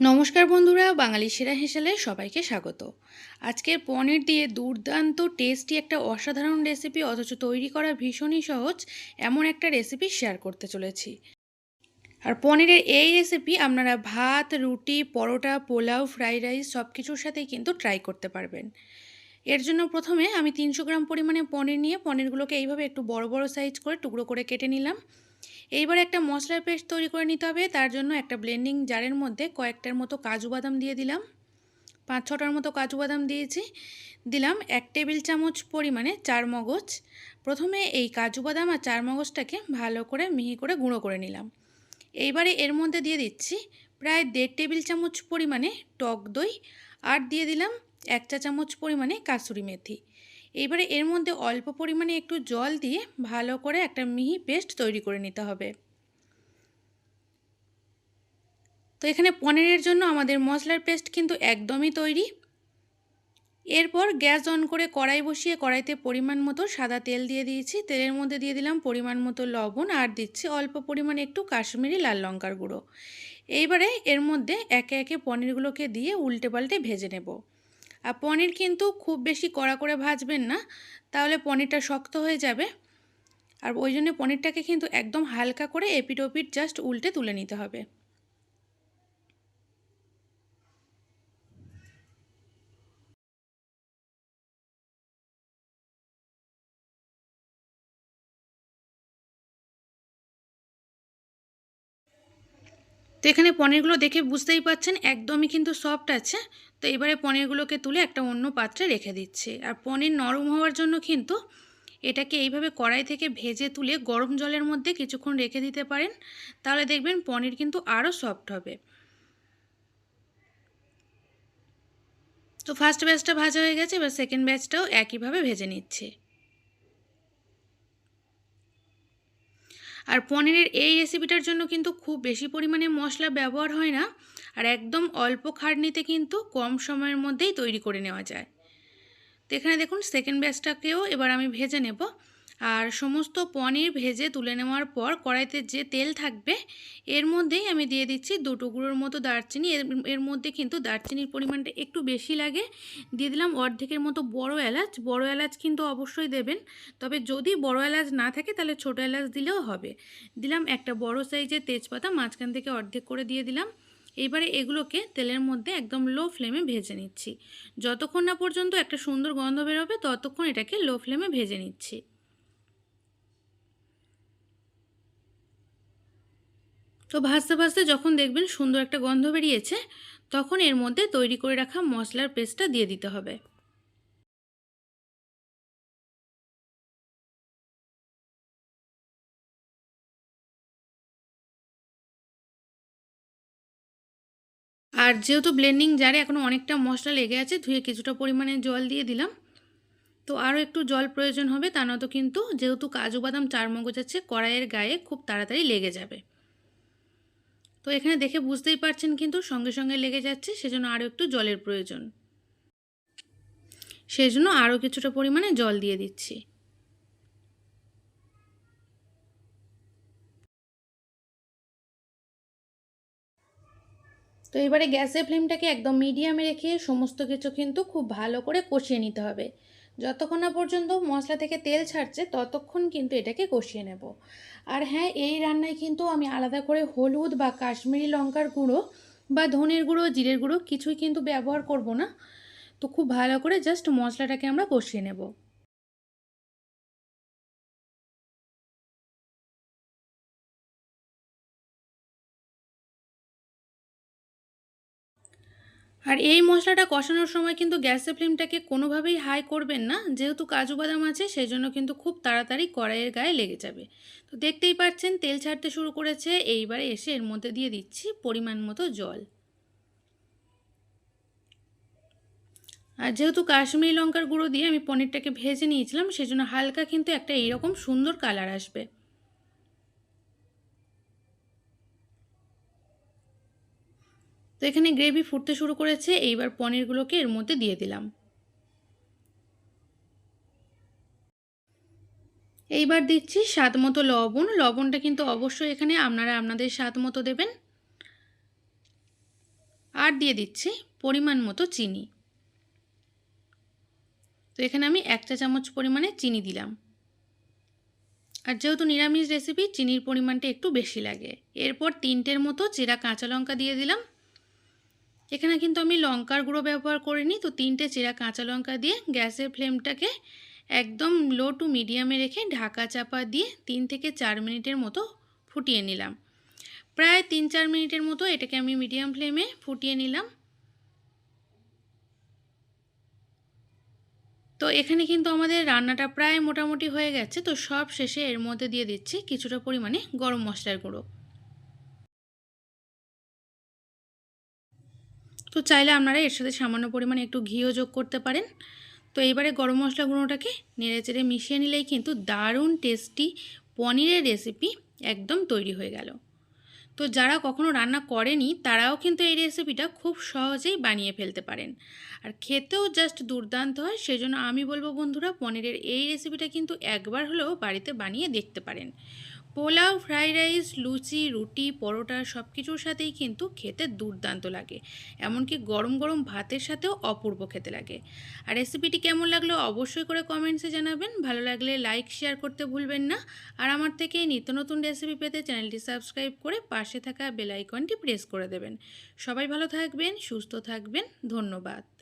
নমস্কার বন্ধুরা, বাঙালি সেরা হেসেলে সবাইকে স্বাগত। আজকের পনির দিয়ে দুর্দান্ত টেস্টি একটা অসাধারণ রেসিপি অথচ তৈরি করা ভীষণই সহজ এমন একটা রেসিপি শেয়ার করতে চলেছি। আর পনিরের এই রেসিপি আপনারা ভাত, রুটি, পরোটা, পোলাও ফ্রাইড রাইস সব কিছুর সাথেই কিন্তু ট্রাই করতে পারবেন। এর জন্য প্রথমে আমি তিনশো গ্রাম পরিমাণে পনির নিয়ে পনিরগুলোকে এইভাবে একটু বড় বড় সাইজ করে টুকরো করে কেটে নিলাম। এইবার একটা মশলার পেস্ট তৈরি করে নিতে হবে। তার জন্য একটা ব্লেন্ডিং জারের মধ্যে কয়েকটার মতো কাজু বাদাম দিয়ে দিলাম। পাঁচ ছটার মতো কাজু বাদাম দিয়েছি। দিলাম এক টেবিল চামচ পরিমাণে চার মগজ। প্রথমে এই কাজু বাদাম আর চার মগজটাকে ভালো করে মিহি করে গুঁড়ো করে নিলাম। এইবারে এর মধ্যে দিয়ে দিচ্ছি প্রায় দেড় টেবিল চামচ পরিমাণে টক দই। আর দিয়ে দিলাম এক চা চামচ পরিমাণে কাসুরি মেথি। এবারে এর মধ্যে অল্প পরিমাণে একটু জল দিয়ে ভালো করে একটা মিহি পেস্ট তৈরি করে নিতে হবে। তো এখানে পনিরের জন্য আমাদের মশলার পেস্ট কিন্তু একদমই তৈরি। এরপর গ্যাস অন করে কড়াই বসিয়ে কড়াইতে পরিমাণ মতো সাদা তেল দিয়ে দিয়েছি। তেলের মধ্যে দিয়ে দিলাম পরিমাণ মতো লবণ আর দিচ্ছি অল্প পরিমাণে একটু কাশ্মীরি লাল লঙ্কার গুঁড়ো। এইবারে এর মধ্যে একে একে পনিরগুলোকে দিয়ে উল্টে পাল্টে ভেজে নেব। আর পনির কিন্তু খুব বেশি কড়া করে ভাজবেন না, তাহলে পনিরটা শক্ত হয়ে যাবে। আর ওই জন্য পনিরটাকে কিন্তু একদম হালকা করে এপিট ওপিট জাস্ট উল্টে তুলে নিতে হবে। তো এখানে পনিরগুলো দেখে বুঝতেই পাচ্ছেন একদমই কিন্তু সফট আছে। তো এবারে পনিরগুলোকে তুলে একটা অন্য পাত্রে রেখে দিচ্ছে। আর পনির নরম হওয়ার জন্য কিন্তু এটাকে এইভাবে কড়াই থেকে ভেজে তুলে গরম জলের মধ্যে কিছুক্ষণ রেখে দিতে পারেন। তাহলে দেখবেন পনির কিন্তু আরও সফট হবে। তো ফার্স্ট ব্যাচটা ভাজা হয়ে গেছে, এবার সেকেন্ড ব্যাচটাও একইভাবে ভেজে নিচ্ছে। আর পনিরের এই রেসিপিটার জন্য কিন্তু খুব বেশি পরিমাণে মশলা ব্যবহার হয় না। আর একদম অল্প খাটনিতে কিন্তু কম সময়ের মধ্যেই তৈরি করে নেওয়া যায়। তো এখানে দেখুন সেকেন্ড ব্যাচটাকেও এবার আমি ভেজে নেব। আর সমস্ত পনির ভেজে তুলে নেওয়ার পর কড়াইতে যে তেল থাকবে, এর মধ্যেই আমি দিয়ে দিচ্ছি দু টুকরোর মতো দারচিনি। এর এর মধ্যে কিন্তু দারচিনির পরিমাণটা একটু বেশি লাগে। দিয়ে দিলাম অর্ধেকের মতো বড় এলাচ। বড় এলাচ কিন্তু অবশ্যই দেবেন। তবে যদি বড় এলাচ না থাকে, তাহলে ছোটো এলাচ দিলেও হবে। দিলাম একটা বড় সাইজের তেজপাতা, মাঝখান থেকে অর্ধেক করে দিয়ে দিলাম। এইবারে এগুলোকে তেলের মধ্যে একদম লো ফ্লেমে ভেজে নিচ্ছি। যতক্ষণ না পর্যন্ত একটা সুন্দর গন্ধ বেরোবে, ততক্ষণ এটাকে লো ফ্লেমে ভেজে নিচ্ছি। তো ভাজতে ভাজতে যখন দেখবেন সুন্দর একটা গন্ধ বেরিয়েছে, তখন এর মধ্যে তৈরি করে রাখা মশলার পেস্টটা দিয়ে দিতে হবে। আর যেহেতু ব্লেন্ডিং জারে এখনও অনেকটা মশলা লেগে আছে, ধুয়ে কিছুটা পরিমাণে জল দিয়ে দিলাম। তো আরও একটু জল প্রয়োজন হবে, তা নয়তো কিন্তু যেহেতু কাজু বাদাম চার মগজ আছে, কড়াইয়ের গায়ে খুব তাড়াতাড়ি লেগে যাবে। তো এখানে দেখে বুঝতেই পারছেন কিন্তু সঙ্গে সঙ্গে লেগে যাচ্ছে, সেজন্য আরও একটু জলের প্রয়োজন। সেই জন্য আরও কিছুটা পরিমাণে জল দিয়ে দিচ্ছি। তো এবারে গ্যাসের ফ্লেমটাকে একদম মিডিয়ামে রেখে সমস্ত কিছু কিন্তু খুব ভালো করে কষিয়ে নিতে হবে। যতক্ষণ না পর্যন্ত মশলা থেকে তেল ছাড়ছে, ততক্ষণ কিন্তু এটাকে কষিয়ে নেব। আর হ্যাঁ এই রান্নায় কিন্তু আমি আলাদা করে হলুদ বা কাশ্মীরি লঙ্কার গুঁড়ো বা ধনের গুঁড়ো, জিরের গুঁড়ো কিছুই কিন্তু ব্যবহার করব না। তো খুব ভালো করে জাস্ট মশলাটাকে আমরা কষিয়ে নেব। আর এই মশলাটা কষানোর সময় কিন্তু গ্যাসের ফ্লেমটাকে কোনোভাবেই হাই করবেন না। যেহেতু কাজু বাদাম আছে সেই জন্য কিন্তু খুব তাড়াতাড়ি কড়াইয়ের গায়ে লেগে যাবে। তো দেখতেই পাচ্ছেন, তেল ছাড়তে শুরু করেছে। এইবারে এসে এর মধ্যে দিয়ে দিচ্ছি পরিমাণ মতো জল। আর যেহেতু কাশ্মীরি লঙ্কার গুঁড়ো দিয়ে আমি পনিরটাকে ভেজে নিয়েছিলাম, সেজন্য হালকা কিন্তু একটা এইরকম সুন্দর কালার আসবে। এখানে গ্রেভি ফুটতে শুরু করেছে, এইবার পনিরগুলোকে এর মধ্যে দিয়ে দিলাম। এইবার দিচ্ছি স্বাদ মতো লবণ। লবণটা কিন্তু অবশ্যই এখানে আপনারা আপনাদের স্বাদ মতো দেবেন। আর দিয়ে দিচ্ছি পরিমাণ মতো চিনি। তো এখানে আমি এক চা চামচ পরিমাণে চিনি দিলাম। আর যেহেতু নিরামিষ রেসিপি চিনির পরিমাণটা একটু বেশি লাগে। এরপর তিনটের মতো চেরা কাঁচা লঙ্কা দিয়ে দিলাম। এখানে কিন্তু আমি লঙ্কার গুঁড়ো ব্যবহার করিনি। তো তিনটে চেরা কাঁচা লঙ্কা দিয়ে গ্যাসের ফ্লেমটাকে একদম লো টু মিডিয়ামে রেখে ঢাকা চাপা দিয়ে তিন থেকে চার মিনিটের মতো ফুটিয়ে নিলাম। প্রায় তিন চার মিনিটের মতো এটাকে আমি মিডিয়াম ফ্লেমে ফুটিয়ে নিলাম। তো এখানে কিন্তু আমাদের রান্নাটা প্রায় মোটামুটি হয়ে গেছে। তো সব শেষে এর মধ্যে দিয়ে দিচ্ছি কিছুটা পরিমাণে গরম মশলার গুঁড়ো। তো চাইলে আপনারা এর সাথে সামান্য পরিমাণে একটু ঘিও যোগ করতে পারেন। তো এবারে গরম মশলা গুঁড়োটাকে নেড়ে চেড়ে মিশিয়ে নিলেই কিন্তু দারুণ টেস্টি পনিরের রেসিপি একদম তৈরি হয়ে গেল। তো যারা কখনো রান্না করেনি, তারাও কিন্তু এই রেসিপিটা খুব সহজেই বানিয়ে ফেলতে পারেন। আর খেতেও জাস্ট দুর্দান্ত হয়, সেজন্য আমি বলব বন্ধুরা, পনিরের এই রেসিপিটা কিন্তু একবার হলেও বাড়িতে বানিয়ে দেখতে পারেন। পোলাও, ফ্রাইড রাইস, লুচি, রুটি, পরোটা সব কিছুর সাথেই কিন্তু খেতে দুর্দান্ত লাগে। এমনকি গরম গরম ভাতের সাথেও অপূর্ব খেতে লাগে। আর রেসিপিটি কেমন লাগল অবশ্যই করে কমেন্টসে জানাবেন। ভালো লাগলে লাইক, শেয়ার করতে ভুলবেন না। আর আমার থেকে নিত্য নতুন রেসিপি পেতে চ্যানেলটি সাবস্ক্রাইব করে পাশে থাকা বেল আইকনটি প্রেস করে দেবেন। সবাই ভালো থাকবেন, সুস্থ থাকবেন। ধন্যবাদ।